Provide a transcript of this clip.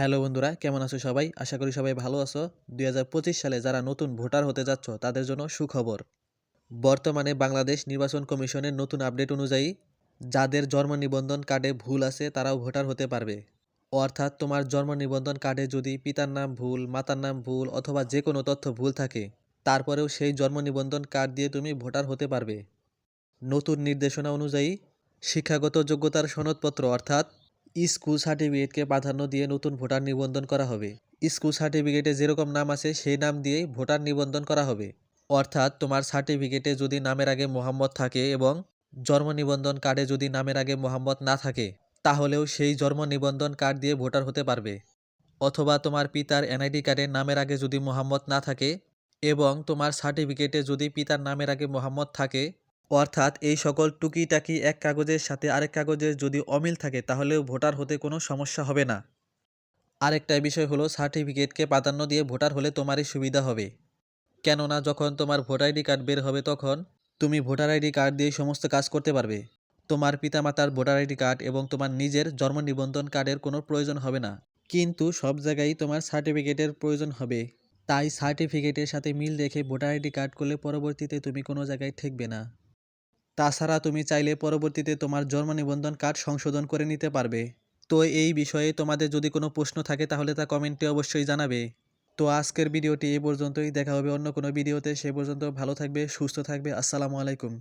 Hello বন্ধুরা, কেমন আছো সবাই? আশা করি সবাই ভালো আছো। দু হাজার পঁচিশ সালে যারা নতুন ভোটার হতে যাচ্ছ, তাদের জন্য সুখবর। বর্তমানে বাংলাদেশ নির্বাচন কমিশনের নতুন আপডেট অনুযায়ী যাদের জন্ম নিবন্ধন কার্ডে ভুল আছে, তারাও ভোটার হতে পারবে। অর্থাৎ তোমার জন্ম নিবন্ধন কার্ডে যদি পিতার নাম ভুল, মাতার নাম ভুল অথবা যে কোনো তথ্য ভুল থাকে, তারপরেও সেই জন্ম নিবন্ধন কার্ড দিয়ে তুমি ভোটার হতে পারবে। নতুন নির্দেশনা অনুযায়ী শিক্ষাগত যোগ্যতার সনদপত্র অর্থাৎ স্কুল সার্টিফিকেটকে প্রাধান্য দিয়ে নতুন ভোটার নিবন্ধন করা হবে। স্কুল সার্টিফিকেটে যেরকম নাম আছে, সেই নাম দিয়েই ভোটার নিবন্ধন করা হবে। অর্থাৎ তোমার সার্টিফিকেটে যদি নামের আগে মোহাম্মদ থাকে এবং জন্ম নিবন্ধন কার্ডে যদি নামের আগে মোহাম্মদ না থাকে, তাহলেও সেই জন্ম নিবন্ধন কার্ড দিয়ে ভোটার হতে পারবে। অথবা তোমার পিতার এনআইডি কার্ডে নামের আগে যদি মোহাম্মদ না থাকে এবং তোমার সার্টিফিকেটে যদি পিতার নামের আগে মোহাম্মদ থাকে অর্থাৎ এই সকল টুকিটাকি এক কাগজের সাথে আরেক কাগজের যদি অমিল থাকে, তাহলেও ভোটার হতে কোনো সমস্যা হবে না। আরেকটা বিষয় হলো, সার্টিফিকেটকে প্রাধান্য দিয়ে ভোটার হলে তোমারই সুবিধা হবে। কেননা, যখন তোমার ভোটার আইডি কার্ড বের হবে তখন তুমি ভোটার আইডি কার্ড দিয়ে সমস্ত কাজ করতে পারবে। তোমার পিতামাতার ভোটার আইডি কার্ড এবং তোমার নিজের জন্ম নিবন্ধন কার্ডের কোনো প্রয়োজন হবে না। কিন্তু সব জায়গায় তোমার সার্টিফিকেটের প্রয়োজন হবে। তাই সার্টিফিকেটের সাথে মিল রেখে ভোটার আইডি কার্ড করলে পরবর্তীতে তুমি কোনো জায়গায় ঠেকবে না। তাছাড়া তুমি চাইলে পরবর্তীতে তোমার জন্ম নিবন্ধন কার্ড সংশোধন করে নিতে পারবে। তো এই বিষয়ে তোমাদের যদি কোনো প্রশ্ন থাকে তাহলে তা কমেন্টে অবশ্যই জানাবে। তো আজকের ভিডিওটি এ পর্যন্তই। দেখা হবে অন্য কোনো ভিডিওতে। সে পর্যন্ত ভালো থাকবে, সুস্থ থাকবে। আসসালামু আলাইকুম।